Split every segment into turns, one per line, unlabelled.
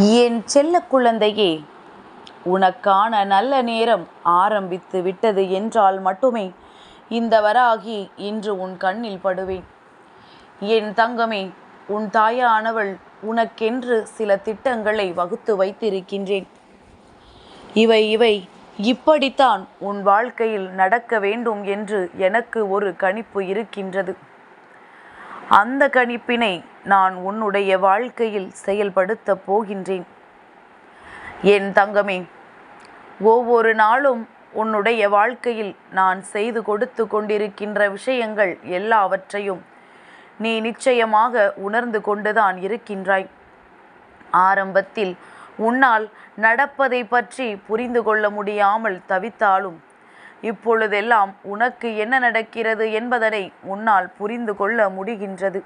என் செல்ல குழந்தையே உனக்கான நல்ல நேரம் ஆரம்பித்து விட்டது என்றால் மட்டுமே இந்த வராகி இன்று உன் கண்ணில் படுவேன். என் தங்கமே உன் தாயானவள் உனக்கென்று சில திட்டங்களை வகுத்து வைத்திருக்கின்றேன். இவை இவை இப்படித்தான் உன் வாழ்க்கையில் நடக்க வேண்டும் என்று எனக்கு ஒரு கணிப்பு இருக்கின்றது. அந்த கணிப்பினை நான் உன்னுடைய வாழ்க்கையில் செயல்படுத்தப் போகின்றேன். என் தங்கமே ஒவ்வொரு நாளும் உன்னுடைய வாழ்க்கையில் நான் செய்து கொடுத்து கொண்டிருக்கின்ற விஷயங்கள் எல்லாவற்றையும் நீ நிச்சயமாக உணர்ந்து கொண்டுதான் இருக்கின்றாய். ஆரம்பத்தில் உன்னால் நடப்பதை பற்றி புரிந்து கொள்ள முடியாமல் தவித்தாலும் இப்பொழுதெல்லாம் உனக்கு என்ன நடக்கிறது என்பதனை உன்னால் புரிந்து கொள்ள முடிகின்றது.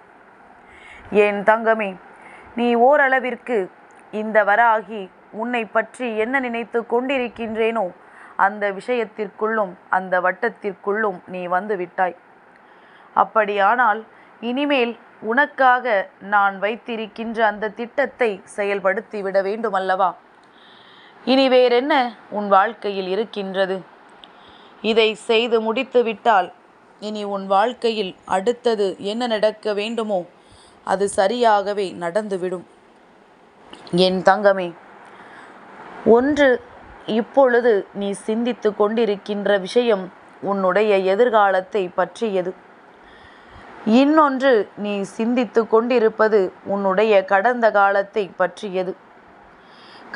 என் தங்கமே நீ ஓரளவிற்கு இந்த வராகி உன்னை பற்றி என்ன நினைத்து கொண்டிருக்கின்றேனோ அந்த விஷயத்திற்குள்ளும் அந்த வட்டத்திற்குள்ளும் நீ வந்து விட்டாய். அப்படியானால் இனிமேல் உனக்காக நான் வைத்திருக்கின்ற அந்த திட்டத்தை செயல்படுத்தி விட வேண்டுமல்லவா? இனி வேறென்ன உன் வாழ்க்கையில் இருக்கின்றது? இதை செய்து முடித்து விட்டால் இனி உன் வாழ்க்கையில் அடுத்தது என்ன நடக்க வேண்டுமோ அது சரியாகவே நடந்துவிடும். என் தங்கமே ஒன்று இப்பொழுது நீ சிந்தித்து கொண்டிருக்கின்ற விஷயம் உன்னுடைய எதிர்காலத்தை பற்றியது. இன்னொன்று நீ சிந்தித்து கொண்டிருப்பது உன்னுடைய கடந்த காலத்தை பற்றியது.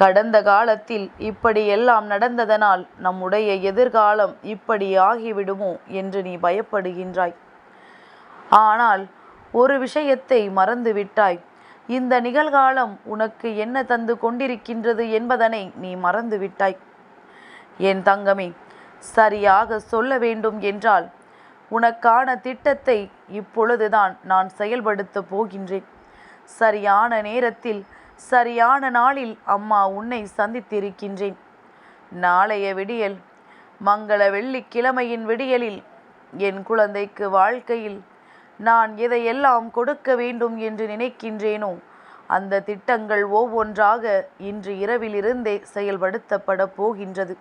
கடந்த காலத்தில் இப்படியெல்லாம் நடந்ததனால் நம்முடைய எதிர்காலம் இப்படி ஆகிவிடுமோ என்று நீ பயப்படுகின்றாய். ஆனால் ஒரு விஷயத்தை மறந்துவிட்டாய். இந்த நிகழ்காலம் உனக்கு என்ன தந்து கொண்டிருக்கின்றது என்பதனை நீ மறந்துவிட்டாய். என் தங்கமே சரியாக சொல்ல வேண்டும் என்றால் உனக்கான திட்டத்தை இப்பொழுதுதான் நான் செயல்படுத்தப் போகின்றேன். சரியான நேரத்தில் சரியான நாளில் அம்மா உன்னை சந்தித்திருக்கின்றேன். நாளைய விடியல் மங்கள வெள்ளிக்கிழமையின் விடியலில் என் குழந்தைக்கு வாழ்க்கையில் நான் எதையெல்லாம் கொடுக்க வேண்டும் என்று நினைக்கின்றேனோ அந்த திட்டங்கள் ஒவ்வொன்றாக இன்று இரவிலிருந்தே செயல்படுத்தப்பட போகின்றது.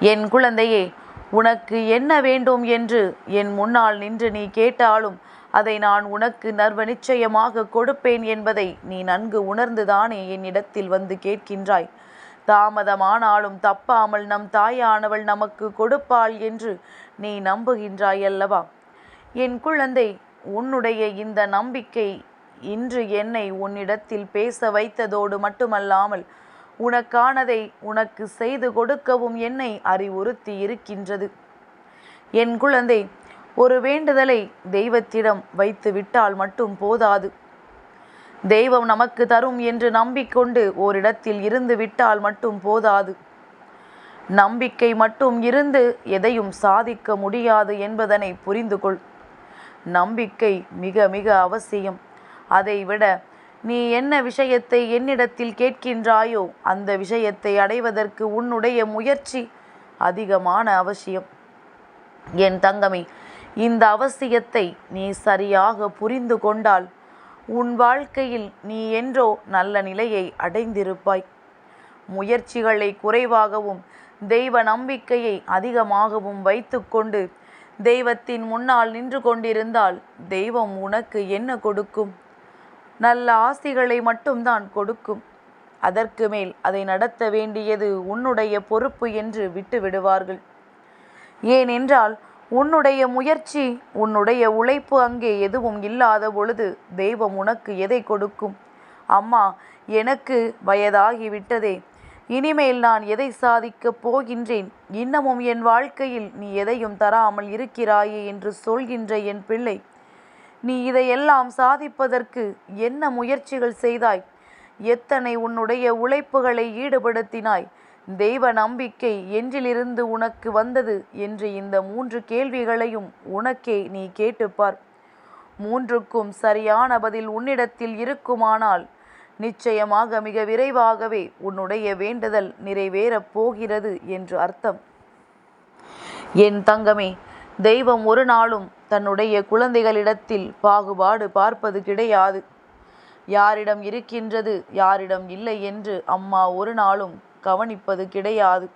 என் குழந்தையே உனக்கு என்ன வேண்டும் என்று என் முன்னால் நின்று நீ கேட்டாலும் அதை நான் உனக்கு நர்வ நிச்சயமாக கொடுப்பேன் என்பதை நீ நன்கு உணர்ந்துதானே என்னிடத்தில் வந்து கேட்கின்றாய். தாமதமானாலும் தப்பாமல் நம் தாயானவள் நமக்கு கொடுப்பாள் என்று நீ நம்புகின்றாய் அல்லவா என் குழந்தை உன்னுடைய இந்த நம்பிக்கை இன்று என்னை உன்னிடத்தில் பேச வைத்ததோடு மட்டுமல்லாமல் உனக்கானதை உனக்கு செய்து கொடுக்கவும் என்னை அறிவுறுத்தி இருக்கின்றது. என் குழந்தை ஒரு வேண்டுதலை தெய்வத்திடம் வைத்து விட்டால் மட்டும் போதாது. தெய்வம் நமக்கு தரும் என்று நம்பிக்கொண்டு ஓரிடத்தில் இருந்து விட்டால் மட்டும் போதாது. நம்பிக்கை மட்டும் இருந்து எதையும் சாதிக்க முடியாது என்பதனை புரிந்து கொள் நம்பிக்கை மிக மிக அவசியம். அதைவிட நீ என்ன விஷயத்தை என்னிடத்தில் கேட்கின்றாயோ அந்த விஷயத்தை அடைவதற்கு உன்னுடைய முயற்சி அதிகமான அவசியம். என் தங்கமே இந்த அவசியத்தை நீ சரியாக புரிந்து கொண்டால் உன் வாழ்க்கையில் நீ என்றோ நல்ல நிலையை அடைந்திருப்பாய். முயற்சிகளை குறைவாகவும் தெய்வ நம்பிக்கையை அதிகமாகவும் வைத்துக்கொண்டு தெய்வத்தின் முன்னால் நின்று கொண்டிருந்தால் தெய்வம் உனக்கு என்ன கொடுக்கும்? நல்ல ஆசிகளை மட்டும்தான் கொடுக்கும். அதற்கு மேல் அதை நடத்த வேண்டியது உன்னுடைய பொறுப்பு என்று விட்டு விடுவார்கள் ஏனென்றால் உன்னுடைய முயற்சி உன்னுடைய உழைப்பு அங்கே எதுவும் இல்லாத பொழுது தெய்வம் உனக்கு எதை கொடுக்கும்? அம்மா எனக்கு வயதாகிவிட்டதே. இனிமேல் நான் எதை சாதிக்கப் போகின்றேன்? இன்னமும் என் வாழ்க்கையில் நீ எதையும் தராமல் இருக்கிறாயே என்று சொல்கின்ற என் பிள்ளை. நீ இதையெல்லாம் சாதிப்பதற்கு என்ன முயற்சிகள் செய்தாய்? எத்தனை உன்னுடைய உழைப்புகளை ஈடுபடுத்தினாய்? தெய்வ நம்பிக்கை என்றிலிருந்து உனக்கு வந்தது என்று இந்த மூன்று கேள்விகளையும் உனக்கே நீ கேட்டுப்பார். மூன்றுக்கும் சரியான பதில் உன்னிடத்தில் இருக்குமானால் நிச்சயமாக மிக விரைவாகவே உன்னுடைய வேண்டுதல் நிறைவேறப் போகிறது என்று அர்த்தம். என் தங்கமே தெய்வம் ஒரு நாளும் தன்னுடைய குழந்தைகளிடத்தில் பாகுபாடு பார்ப்பது கிடையாது. யாரிடம் இருக்கின்றது யாரிடம் இல்லை என்று அம்மா ஒரு நாளும் கவனிப்பது கிடையாது.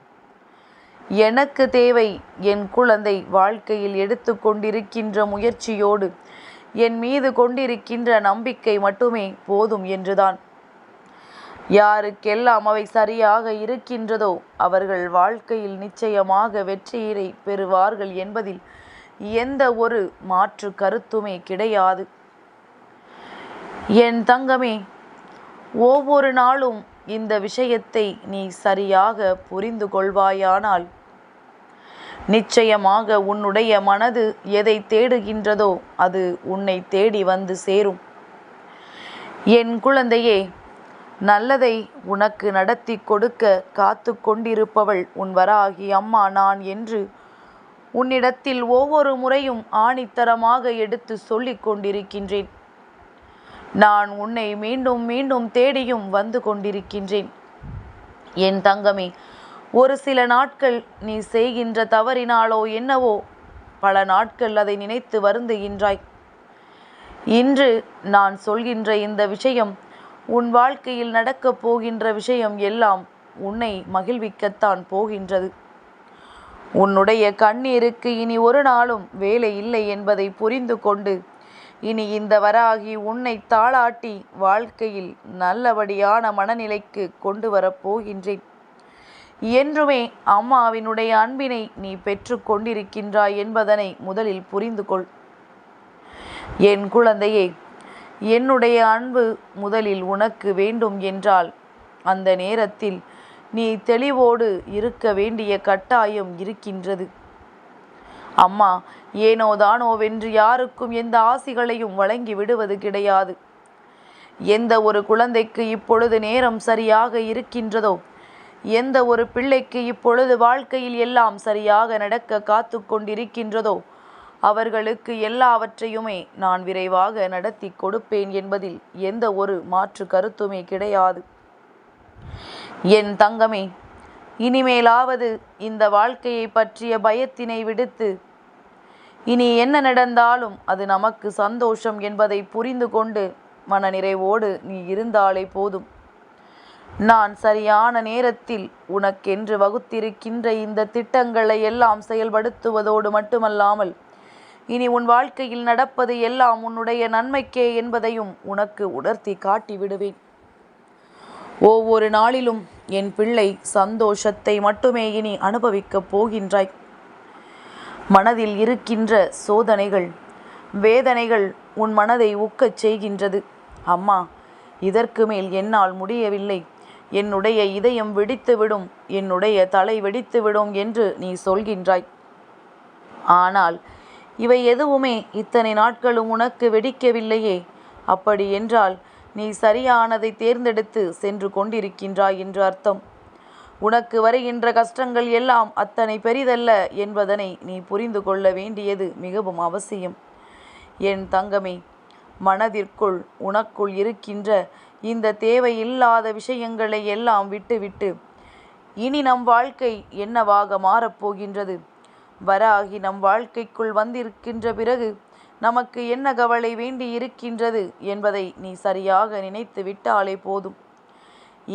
எனக்கு தேவை என் குழந்தை வாழ்க்கையில் எடுத்து கொண்டிருக்கின்ற முயற்சியோடு என் மீது கொண்டிருக்கின்ற நம்பிக்கை மட்டுமே போதும் என்றுதான். யாருக்கெல்லாம் அவை சரியாக இருக்கின்றதோ அவர்கள் வாழ்க்கையில் நிச்சயமாக வெற்றியினை பெறுவார்கள் என்பதில் எந்த ஒரு மாற்று கருத்துமே கிடையாது. என் தங்கமே ஒவ்வொரு நாளும் இந்த விஷயத்தை நீ சரியாக புரிந்து கொள்வாயானால் நிச்சயமாக உன்னுடைய மனது எதை தேடுகின்றதோ அது உன்னை தேடி வந்து சேரும். என் குழந்தையே நல்லதை உனக்கு நடத்தி கொடுக்க காத்து கொண்டிருப்பவள் உன் வராகி அம்மா நான் என்று உன்னிடத்தில் ஒவ்வொரு முறையும் ஆணித்தரமாக எடுத்து சொல்லிக் கொண்டிருக்கின்றேன். நான் உன்னை மீண்டும் மீண்டும் தேடியும் வந்து கொண்டிருக்கின்றேன். என் தங்கமே ஒரு சில நாட்கள் நீ செய்கின்ற தவறினாலோ என்னவோ பல நாட்கள் அதை நினைத்து வருந்துகின்றாய். இன்று நான் சொல்கின்ற இந்த விஷயம் உன் வாழ்க்கையில் நடக்கப் போகின்ற விஷயம் எல்லாம் உன்னை மகிழ்விக்கத்தான் போகின்றது. உன்னுடைய கண்ணீருக்கு இனி ஒரு நாளும் வேலை இல்லை என்பதை புரிந்து கொண்டு இனி இந்த வராகி உன்னை தாளாட்டி வாழ்க்கையில் நல்லபடியான மனநிலைக்கு கொண்டு வரப் போகின்றேன். என்றுமே அம்மாவினுடைய அன்பினை நீ பெற்று கொண்டிருக்கின்றாய் என்பதனை முதலில் புரிந்து கொள். என் குழந்தையே என்னுடைய அன்பு முதலில் உனக்கு வேண்டும் என்றால் அந்த நேரத்தில் நீ தெளிவோடு இருக்க வேண்டிய கட்டாயம் இருக்கின்றது. அம்மா ஏனோ தானோ வென்று யாருக்கும் எந்த ஆசிகளையும் வழங்கி விடுவது கிடையாது. எந்த ஒரு குழந்தைக்கு இப்பொழுது நேரம் சரியாக இருக்கின்றதோ எந்த ஒரு பிள்ளைக்கு இப்பொழுது வாழ்க்கையில் எல்லாம் சரியாக நடக்க காத்து கொண்டிருக்கின்றதோ அவர்களுக்கு எல்லாவற்றையுமே நான் விரைவாக நடத்தி கொடுப்பேன் என்பதில் எந்த ஒரு மாற்று கருத்துமே கிடையாது. என் தங்கமே இனிமேலாவது இந்த வாழ்க்கையை பற்றிய பயத்தினை விடுத்து இனி என்ன நடந்தாலும் அது நமக்கு சந்தோஷம் என்பதை புரிந்து கொண்டு மனநிறைவோடு நீ இருந்தாலே போதும். நான் சரியான நேரத்தில் உனக்கென்று வகுத்திருக்கின்ற இந்த திட்டங்களை எல்லாம் செயல்படுத்துவதோடு மட்டுமல்லாமல் இனி உன் வாழ்க்கையில் நடப்பது எல்லாம் உன்னுடைய நன்மைக்கே என்பதையும் உனக்கு உணர்த்தி காட்டி விடுவேன். ஒவ்வொரு நாளிலும் என் பிள்ளை சந்தோஷத்தை மட்டுமே இனி அனுபவிக்கப் போகின்றாய். மனதில் இருக்கின்ற சோதனைகள் வேதனைகள் உன் மனதை ஊக்கச் செய்கின்றது. அம்மா இதற்கு மேல் என்னால் முடியவில்லை. என்னுடைய இதயம் வெடித்துவிடும் என்னுடைய தலை வெடித்துவிடும் என்று நீ சொல்கின்றாய். ஆனால் இவை எதுவுமே இத்தனை நாட்களும் உனக்கு வெடிக்கவில்லையே. அப்படி என்றால் நீ சரியானதை தேர்ந்தெடுத்து சென்று கொண்டிருக்கின்றாய் என்று அர்த்தம். உனக்கு வருகின்ற கஷ்டங்கள் எல்லாம் அத்தனை பெரிதல்ல என்பதனை நீ புரிந்து கொள்ள வேண்டியது மிகவும் அவசியம். என் தங்கமே மனதிற்குள் உனக்குள் இருக்கின்ற இந்த தேவையில்லாத விஷயங்களை எல்லாம் விட்டுவிட்டு இனி நம் வாழ்க்கை என்னவாக மாறப்போகின்றது? வராகி நம் வாழ்க்கைக்குள் வந்திருக்கின்ற பிறகு நமக்கு என்ன கவலை வேண்டி இருக்கின்றது என்பதை நீ சரியாக நினைத்து விட்டாலே போதும்.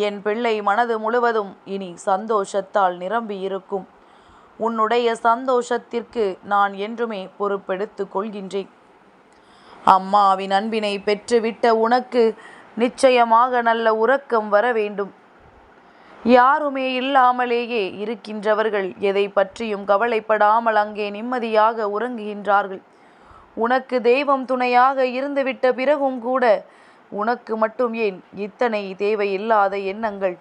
என் பிள்ளை மனது முழுவதும் இனி சந்தோஷத்தால் நிரம்பி இருக்கும். உன்னுடைய சந்தோஷத்திற்கு நான் என்றுமே பொறுப்பெடுத்து கொள்கின்றேன். அம்மாவின் அன்பினை பெற்றுவிட்ட உனக்கு நிச்சயமாக நல்ல உறக்கம் வர வேண்டும். யாருமே இல்லாமலேயே இருக்கின்றவர்கள் எதை பற்றியும் கவலைப்படாமல் அங்கே நிம்மதியாக உறங்குகின்றார்கள். உனக்கு தெய்வம் துணையாக இருந்துவிட்ட பிறகும் கூட உனக்கு மட்டும் ஏன் இத்தனை தேவையில்லாத எண்ணங்கள்?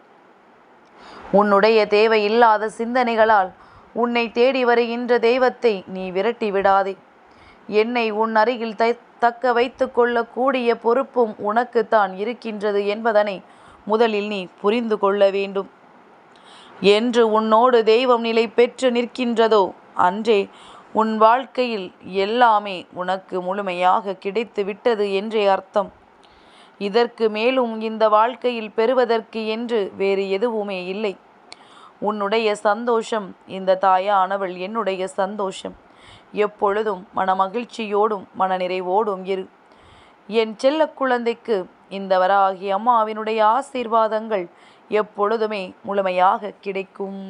உன்னுடைய தேவையில்லாத சிந்தனைகளால் உன்னை தேடி வருகின்ற தெய்வத்தை நீ விரட்டி விடாதே. என்னை உன் அருகில் த தக்க வைத்து கொள்ளக்கூடிய பொறுப்பும் உனக்குத்தான் இருக்கின்றது என்பதனை முதலில் நீ புரிந்து கொள்ள வேண்டும். என்று உன்னோடு தெய்வம் நிலை பெற்று நிற்கின்றதோ? அன்றே உன் வாழ்க்கையில் எல்லாமே உனக்கு முழுமையாக கிடைத்து விட்டது என்றே அர்த்தம். இதற்கு மேலும் இந்த வாழ்க்கையில் பெறுவதற்கு என்று வேறு எதுவுமே இல்லை. உன்னுடைய சந்தோஷம் இந்த தாயானவள் என்னுடைய சந்தோஷம். எப்பொழுதும் மனமகிழ்ச்சியோடும் மனநிறைவோடும் இரு. என் செல்ல குழந்தைக்கு இந்த வராகி அம்மாவினுடைய ஆசீர்வாதங்கள் எப்பொழுதுமே முழுமையாக கிடைக்கும்.